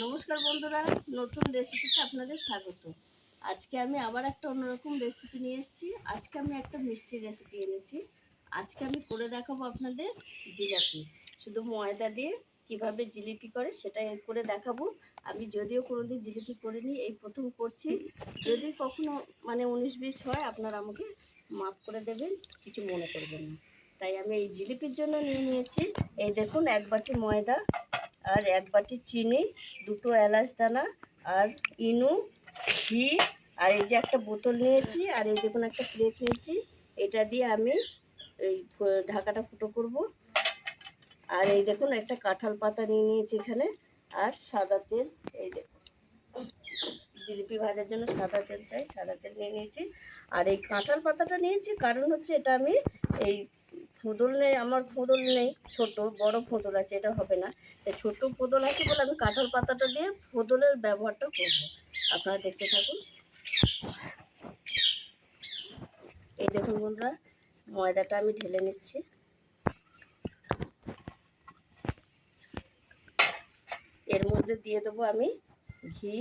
নমস্কার বন্ধুরা, নতুন রেসিপিতে আপনাদের স্বাগত। আজকে আমি আবার একটা অন্যরকম রেসিপি নিয়ে এসেছি। আজকে আমি একটা মিষ্টি রেসিপি এনেছি। আজকে আমি করে দেখাবো আপনাদের জিলাপি। শুধু ময়দা দিয়ে কীভাবে জিলিপি করে সেটা করে দেখাবো। আমি যদিও কোনোদিন জিলিপি করিনি, এই প্রথম করছি। যদি কখনো মানে উনিশ বিশ হয়, আপনারা আমাকে মাফ করে দেবেন, কিছু মনে করবেন না। তাই আমি এই জিলিপির জন্য নিয়ে নিয়েছি। এই দেখুন, এক বাটি ময়দা আর এক বাটি চিনি, দুটো এলাচ দানা আর ইনু, ঘি আর এই যে একটা বোতল নিয়েছি আর এই দেখুন একটা প্লেট নিয়েছি। এটা দিয়ে আমি এই ঢাকাটা ফুটো করব। আর এই দেখুন, একটা কাঁঠাল পাতা নিয়ে নিয়েছি এখানে আর সাদা তেল, এই দেখুন। জিলিপি ভাজার জন্য সাদা তেল চাই, সাদা তেল নিয়ে নিয়েছি। আর এই কাঁঠাল পাতাটা নিয়েছি, কারণ হচ্ছে এটা আমি এই ফোদল নেই, আমার ফোদল নেই, ছোট, বড় ফোদল আছে, এটা হবে না। ছোট ফোদল আছে বলে আমি কাঁঠাল পাতাটা দিয়ে ফোদলের ব্যবহারটা করব। আপনারা দেখতে থাকুন। এই দেখুন বন্ধুরা, ময়দাটা আমি ঢেলে নিচ্ছি। এর মধ্যে দিয়ে দেবো আমি ঘি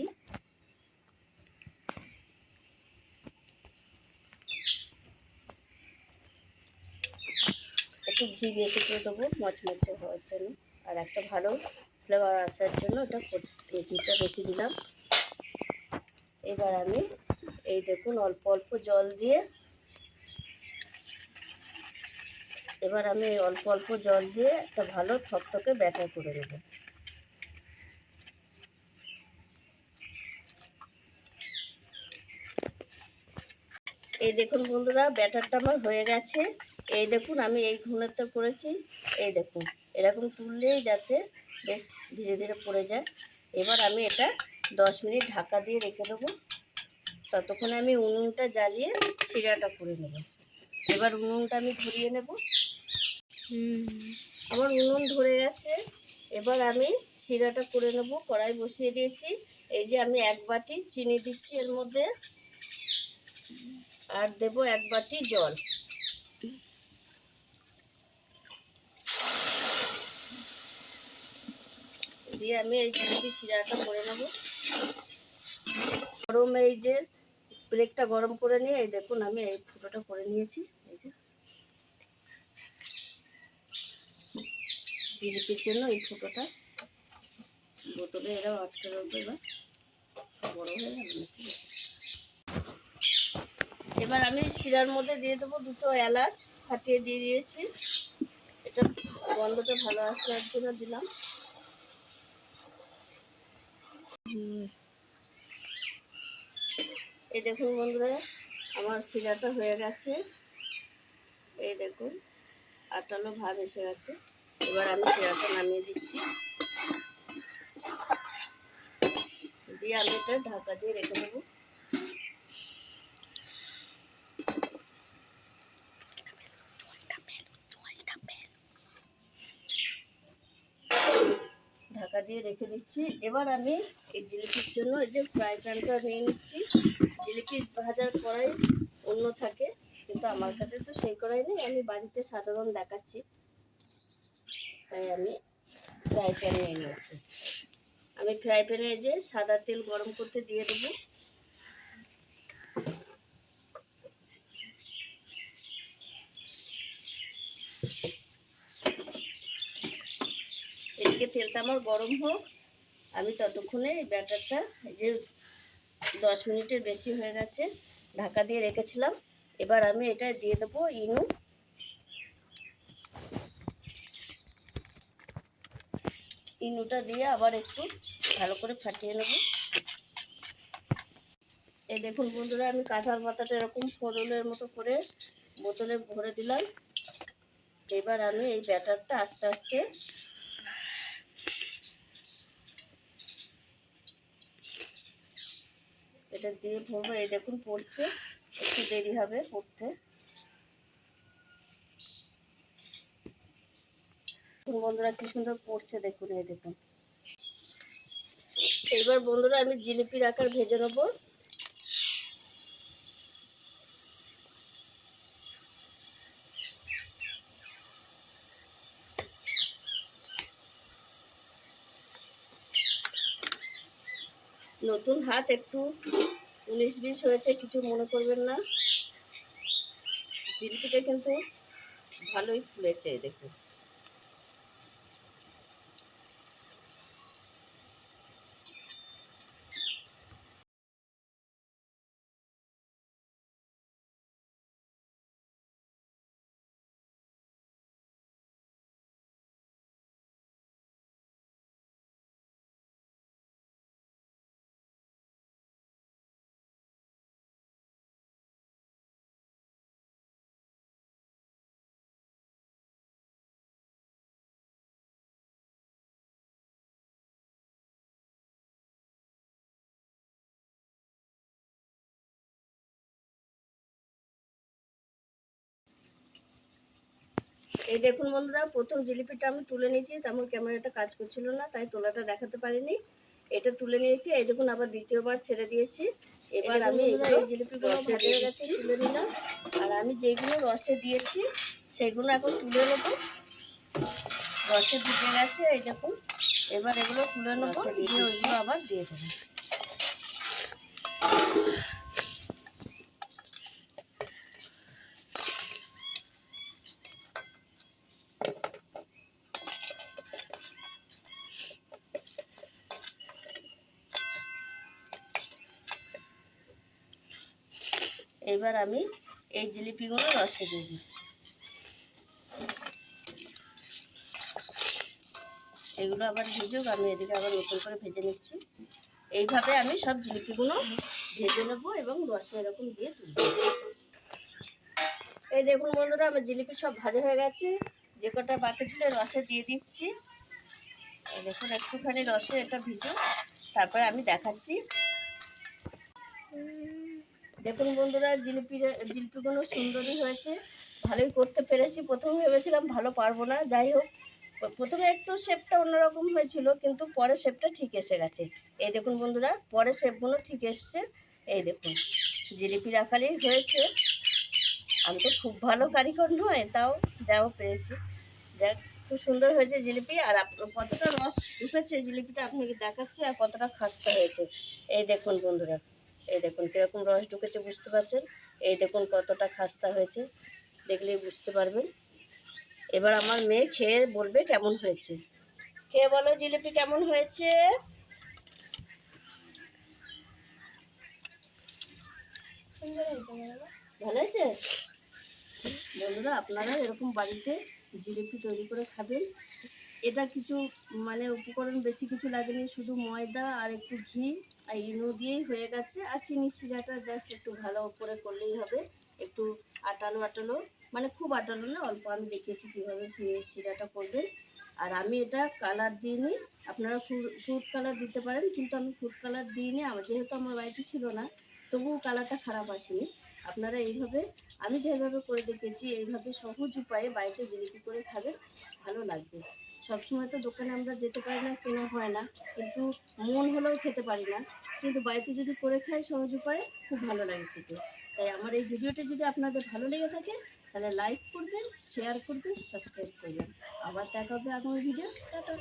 একটু ঘি বেশি করে দেবো, মচমচে হওয়ার জন্য। আর একটা ভালো ফ্লেভার আসার জন্য ওটা ঘিটা বেশি দিলাম। এবার আমি এই দেখুন অল্প অল্প জল দিয়ে এবার আমি অল্প অল্প জল দিয়ে একটা ভালো থকথকে ব্যাটার করে নেব। এই দেখুন বন্ধুরা ব্যাটারটা আমার হয়ে গেছে। এই দেখুন আমি এই ঘুনেতে করেছি। এই দেখুন এরকম তুললেই যাতে বেশ ধীরে ধীরে পড়ে যায়। এবার আমি এটা দশ মিনিট ঢাকা দিয়ে রেখে দেবো। ততক্ষণে আমি উনুনটা জ্বালিয়ে চিড়াটা করে নেব। এবার উনুনটা আমি ধরিয়ে নেব। আমার উনুন ধরে গেছে। এবার আমি শিরাটা করে নেব। কড়াই বসিয়ে দিয়েছি। এই যে আমি এক বাটি চিনি দিচ্ছি এর মধ্যে। আর দেব এক বাটি জল। দিয়ে আমি এই জিলিপি শিরাটা করে নেব। গরম এই যে ব্রেকটা গরম করে নিয়ে, এই দেখুন আমি এই ফুটোটা করে নিয়েছি। এই যে জিলিপির জন্য এই ফুটোটা। বোতলে এরাও আটকে রাখব এবার। বড় হয়ে নাকি? এবার আমি শিরার মধ্যে দিয়ে দেবো দুটো এলাচ ফাটিয়ে দিয়ে দিয়েছি। এটা গন্ধটা ভালো আসার জন্য দিলাম। এই দেখুন বন্ধুরা, আমার শিরাটা হয়ে গেছে। এই দেখুন, আটালো ভাব এসে গেছে। এবার আমি শিরাটা নামিয়ে দিচ্ছি। দিয়ে আমি এটা ঢাকা দিয়ে রেখে দেবো ঢাকা দিয়ে রেখে দিচ্ছি। এবার আমি এই জিলিপির জন্য এই যে ফ্রাই প্যানটা নিয়ে নিচ্ছি। জিলিপি ভাজার কড়াই অন্য থাকে, কিন্তু আমার কাছে তো সেই কড়াই নেই। আমি বাড়িতে সাধারণ দেখাচ্ছি। তাই আমি ফ্রাই প্যান নিয়ে নিয়েছি আমি ফ্রাই প্যানে যে সাদা তেল গরম করতে দিয়ে দেবো। এদিকে তেলটা আমার গরম হোক, আমি ততক্ষণে এই ব্যাটারটা যে দশ মিনিটের বেশি হয়ে গেছে, ঢাকা দিয়ে রেখেছিলাম। এবার আমি এটা দিয়ে দেবো ইনু। ইনুটা দিয়ে আবার একটু ভালো করে ফাটিয়ে নেব। এই দেখুন বন্ধুরা, আমি কাঁঠাল পাতাটা এরকম ফোদলের মতো করে বোতলে ভরে দিলাম। এবার আমি এই ব্যাটারটা আস্তে আস্তে এটা দিয়ে ভরবো এই দেখুন, পড়ছে। একটু দেরি হবে পড়তে। বন্ধুরা, কি সুন্দর পড়ছে। দেখুন, এই দেখুন। এবার বন্ধুরা, আমি জিলিপির আকার ভেজে নেব। নতুন হাত, একটু উনিশ বিশ হয়েছে, কিছু মনে করবেন না। জিলিপিটা কিন্তু ভালোই ফুলেছে, দেখুন। এই দেখুন বন্ধুরা প্রথম জিলিপিটা আমি তুলে নিয়েছি তেমন ক্যামেরাটা কাজ করছিল না তাই তোলাটা দেখাতে পারিনি। এটা তুলে নিয়েছি এই দেখুন আবার দ্বিতীয়বার ছেড়ে দিয়েছি। এবার আমি এইগুলো জিলিপিগুলো ভাজা হয়ে গেছে তুলে নিলাম। আর আমি যেগুলো রসে দিয়েছি সেগুলো এখন তুলে নেব। রসে ডুবে গেছে এই দেখুন। এবার এগুলো তুলে নেব দিয়ে ওইগুলো আবার দিয়ে দেবো। এবার আমি এই জিলিপিগুলো রসে দিচ্ছি। এগুলো আবার ভিজুক, আমি এদিকে আবার নতুন করে ভেজে নিচ্ছি। এইভাবে আমি সব জিলিপিগুলো ভেজে নেব এবং রসে এরকম দিয়ে তুলব। এই দেখুন বন্ধুরা, আমার জিলিপি সব ভাজা হয়ে গেছে। যে কটা বাকি ছিল রসে দিয়ে দিচ্ছি। দেখুন, একটুখানি রসে এটা ভিজুক। তারপরে আমি দেখাচ্ছি দেখুন বন্ধুরা জিলিপি জিলিপিগুলো সুন্দরই হয়েছে। ভালোই করতে পেরেছি। প্রথমে ভেবেছিলাম ভালো পারব না, যাই হোক। প্রথমে একটু শেপটা অন্যরকম হয়েছিল, কিন্তু পরে শেপটা ঠিক এসে গেছে। এই দেখুন বন্ধুরা, পরে শেপগুলো ঠিক এসছে। এই দেখুন জিলিপির আকারেই হয়েছে। আমি তো খুব ভালো কারিগর নয়, তাও যাও পেরেছি। যাক, খুব সুন্দর হয়েছে জিলিপি। আর কতটা রস ঢুকেছে জিলিপিটা আপনাকে দেখাচ্ছে, আর কতটা খাস্তা হয়েছে। এই দেখুন বন্ধুরা। এই দেখুন কীরকম রস ঢুকেছে বুঝতে পারছেন? এই দেখুন কতটা খাস্তা হয়েছে দেখলেই বুঝতে পারবেন। এবার আমার মেয়ে খেয়ে বলবে কেমন হয়েছে। খেয়ে বলো জিলিপি কেমন হয়েছে? ভালো হয়েছে? বন্ধুরা আপনারা এরকম বাড়িতে জিলিপি তৈরি করে খাবেন। এটা কিছু মানে উপকরণ বেশি কিছু লাগেনি শুধু ময়দা আর একটু ঘি। আর ইনো দিয়েই হয়ে গেছে। আর চিনি শিরাটা জাস্ট একটু ভালো করে করলেই হবে। একটু আটালো আটালো মানে খুব আটালো না, অল্প। আমি দেখিয়েছি কীভাবে শিরাটা করবেন। আর আমি এটা কালার দিইনি। আপনারা ফ্রুট কালার দিতে পারেন, কিন্তু আমি ফ্রুট কালার দিইনি। আমার যেহেতু আমার বাড়িতে ছিল না, তবুও কালারটা খারাপ আসেনি। আপনারা এইভাবে, আমি যেভাবে করে দেখেছি, এইভাবে সহজ উপায়ে বাড়িতে জিলিপি করে খাবেন, ভালো লাগবে। সবসময় তো দোকানে আমরা যেতে পারি না, কেনা হয় না। কিন্তু মন হলেও খেতে পারি না। কিন্তু বাড়িতে যদি করে খাই সহজ উপায়ে, খুব ভালো লাগে খেতে। তাই আমার এই ভিডিওটা যদি আপনাদের ভালো লেগে থাকে, তাহলে লাইক করবেন শেয়ার করবেন সাবস্ক্রাইব করবেন। আবার দেখা হবে আগামী ভিডিও টাটা।